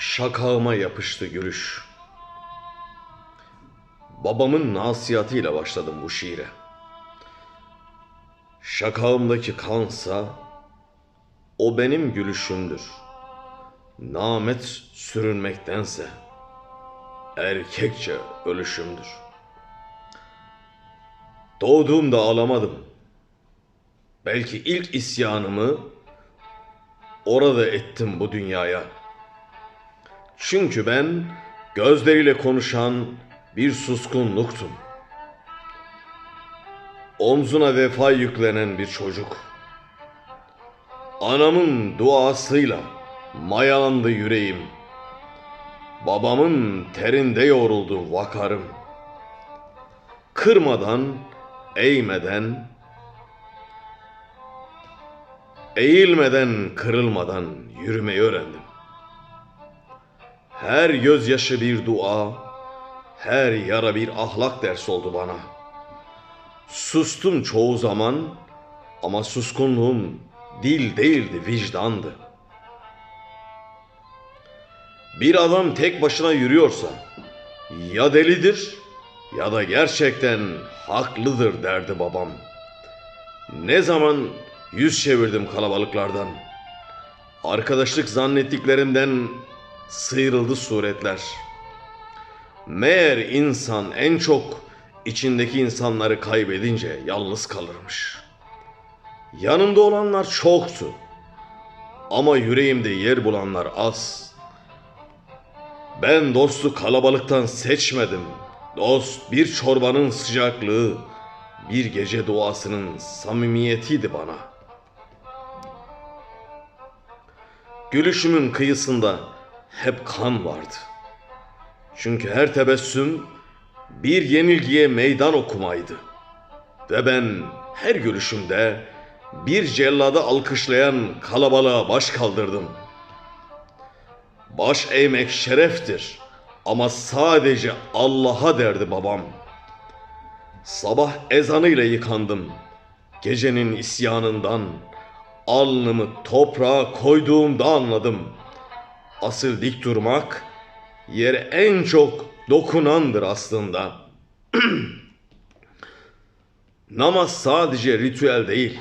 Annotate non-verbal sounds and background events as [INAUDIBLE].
Şakağıma yapıştı gülüş. Babamın nasihatıyla başladım bu şiire. Şakağımdaki kansa o benim gülüşümdür. Namet sürünmektense erkekçe ölüşümdür. Doğduğumda ağlamadım. Belki ilk isyanımı orada ettim bu dünyaya. Çünkü ben gözleriyle konuşan bir suskunluktum. Omzuna vefa yüklenen bir çocuk. Anamın duasıyla mayalandı yüreğim. Babamın terinde yoğruldu vakarım. Kırmadan, eğmeden, eğilmeden, kırılmadan yürümeyi öğrendim. Her gözyaşı bir dua, her yara bir ahlak dersi oldu bana. Sustum çoğu zaman ama suskunluğum dil değildi, vicdandı. Bir adam tek başına yürüyorsa ya delidir ya da gerçekten haklıdır derdi babam. Ne zaman yüz çevirdim kalabalıklardan. Arkadaşlık zannettiklerimden sıyrıldı suretler. Meğer insan en çok içindeki insanları kaybedince yalnız kalırmış. Yanımda olanlar çoktu. Ama yüreğimde yer bulanlar az. Ben dostu kalabalıktan seçmedim. Dost bir çorbanın sıcaklığı, bir gece duasının samimiyetiydi bana. Gülüşümün kıyısında hep kan vardı. Çünkü her tebessüm bir yenilgiye meydan okumaydı. Ve ben her gülüşümde bir cellada alkışlayan kalabalığa baş kaldırdım. Baş eğmek şereftir ama sadece Allah'a derdi babam. Sabah ezanıyla yıkandım. Gecenin isyanından alnımı toprağa koyduğumda anladım. Asıl dik durmak yere en çok dokunandır aslında. [CLEARS THROAT] Namaz sadece ritüel değil.